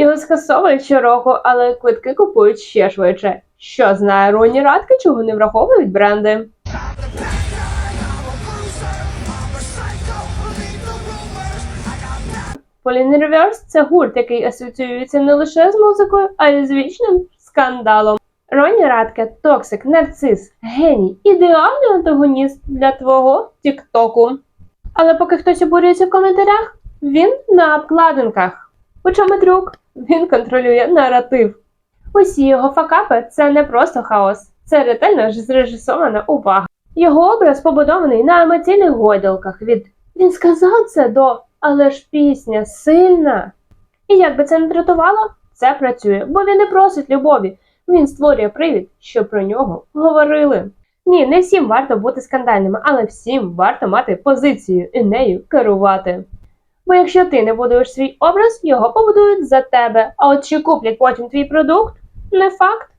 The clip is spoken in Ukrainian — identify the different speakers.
Speaker 1: Його скасовують щороку, але квитки купують ще швидше. Що знає Роні Радки, чого не враховують бренди. Полін Реверс це гурт, який асоціюється не лише з музикою, а й з вічним скандалом. Роні Радке, токсик, нарцис, геній, ідеальний антагоніст для твого тіктоку. Але поки хтось обурюється в коментарях, він на обкладинках. У чому трюк? Він контролює наратив. Усі його факапи це не просто хаос, це ретельно ж зрежисована увага. Його образ побудований на емоційних гойдалках від він сказав це до але ж пісня сильна. І як би це не дратувало, це працює, бо він не просить любові. Він створює привід, щоб про нього говорили. Ні, не всім варто бути скандальними, але всім варто мати позицію і нею керувати. Бо якщо ти не будуєш свій образ, його побудують за тебе. А от чи куплять потім твій продукт, не факт.